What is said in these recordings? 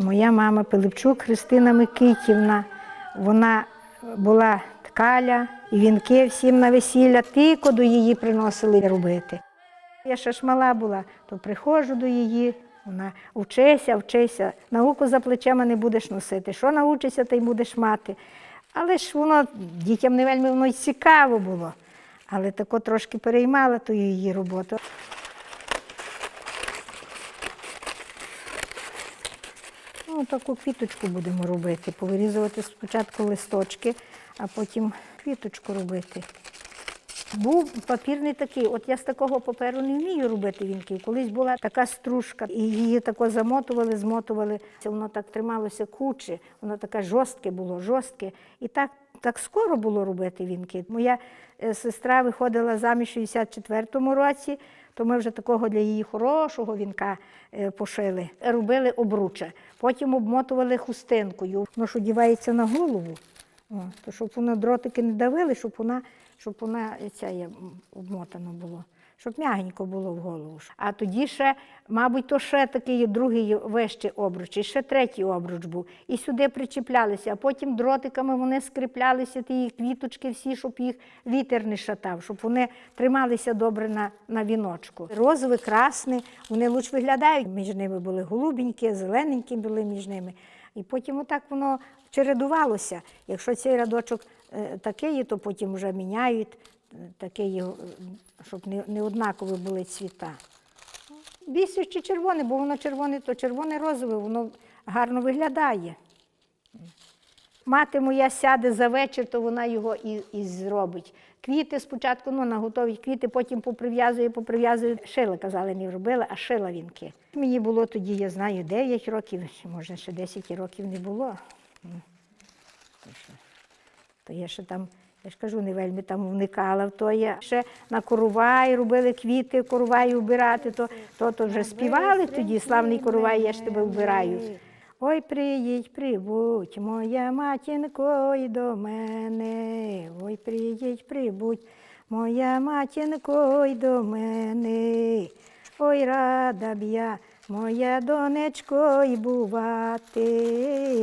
Моя мама Пилипчук Христина Микитівна, вона була ткаля, і вінки всім на весілля, тільки до її приносили робити. Я ще ж мала була, то приходжу до її, вона вчися, вчися, науку за плечима не будеш носити. Що научишся, ти й будеш мати. Але ж воно дітям не вельми воно й цікаво було. Але тако трошки переймала ту її роботу. Ну, таку квіточку будемо робити. Повирізувати спочатку листочки, а потім квіточку робити. Був папірний такий, от я з такого паперу не вмію робити вінків. Колись була така стружка, і її тако замотували, змотували. Воно так трималося куче, воно таке жорстке було, жорстке. І так, так скоро було робити вінки. Моя е, сестра виходила заміж у 64-му році, то ми вже такого для її хорошого вінка е, пошили. Робили обруче, потім обмотували хустинкою. Воно ж одівається на голову. О, то щоб вона дротики не давили, щоб вона, щоб вона ця обмотана було, щоб м'ягенько було в голову. А тоді ще, мабуть, то ще такий другий вищий обруч, і ще третій обруч був. І сюди причіплялися, а потім дротиками вони скріплялися, ті квіточки всі, щоб їх вітер не шатав, щоб вони трималися добре на, на віночку. Розові, красні, вони лучше виглядають. Між ними були голубенькі, зелененькі були між ними. І потім отак воно чередувалося. Якщо цей рядочок е, такий, то потім вже міняють е, такий, е, щоб не, однакові були цвіта. Більше чи червоне, бо воно червоне, то червоне розове, воно гарно виглядає. Мати моя сяде за вечір, то вона його і, і зробить. Квіти спочатку ну, наготовить квіти, потім поприв'язує, поприв'язує. Шила, казали, не робила, а шила вінки. Мені було тоді, я знаю, 9 років, може ще 10 років не було. То я ще там, я ж кажу, не вельми там вникала в то. Я ще на коровай робили квіти, коровай вбирати, то, то, то вже співали тоді, славний коровай, я ж тебе вбираю. Ой, приїдь, прибудь, моя матінко, й до мене. Ой, приїдь, прибудь, моя матінко, й до мене. Ой, рада б я, моя донечко, й бувати.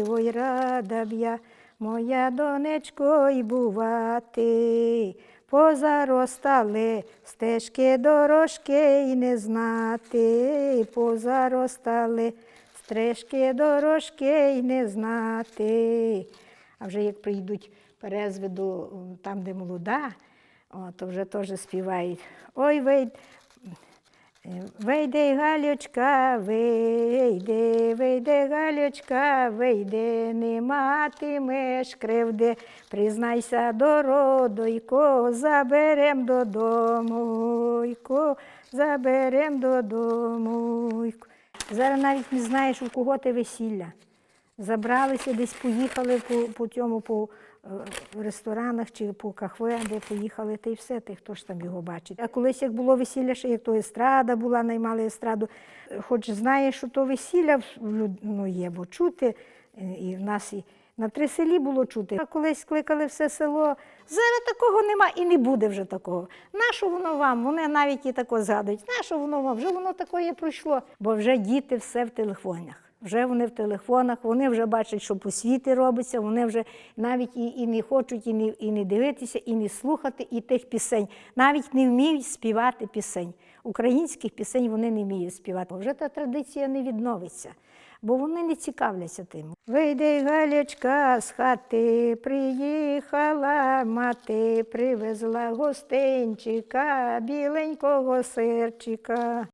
Ой, рада б я, моя донечко, й бувати. Позаростали стежки дорожки й не знати, позаростали стрижки дорожки й не знати. А вже як прийдуть перезви до там, де молода, то вже теж співають. Ой, вийде, вийде Галючка, вийде, вийде Галючка, вийде, не матимеш кривди, признайся дородойко, заберем додому, йко, заберем додому. Зараз навіть не знаєш, у кого ти весілля. Забралися, десь поїхали по, по цьому, по е, ресторанах чи по кафе, де поїхали, та й все, ти хто ж там його бачить. А колись як було весілля, ще як то естрада була, наймали естраду, е, хоч знаєш, що то весілля ну, є, бо чути, е, і в нас і на три селі було чути. А колись кликали все село. Зараз такого нема і не буде вже такого. Нащо воно вам? Вони навіть і тако згадують. Нащо воно вам? Вже воно такое пройшло. Бо вже діти все в телефонах. Вже вони в телефонах, вони вже бачать, що по світі робиться, вони вже навіть і, і не хочуть і не, і не дивитися, і не слухати і тих пісень. Навіть не вміють співати пісень. Українських пісень вони не вміють співати. Вже та традиція не відновиться, бо вони не цікавляться тим. Вийде Галячка з хати, приїхала мати, привезла гостинчика, біленького сирчика.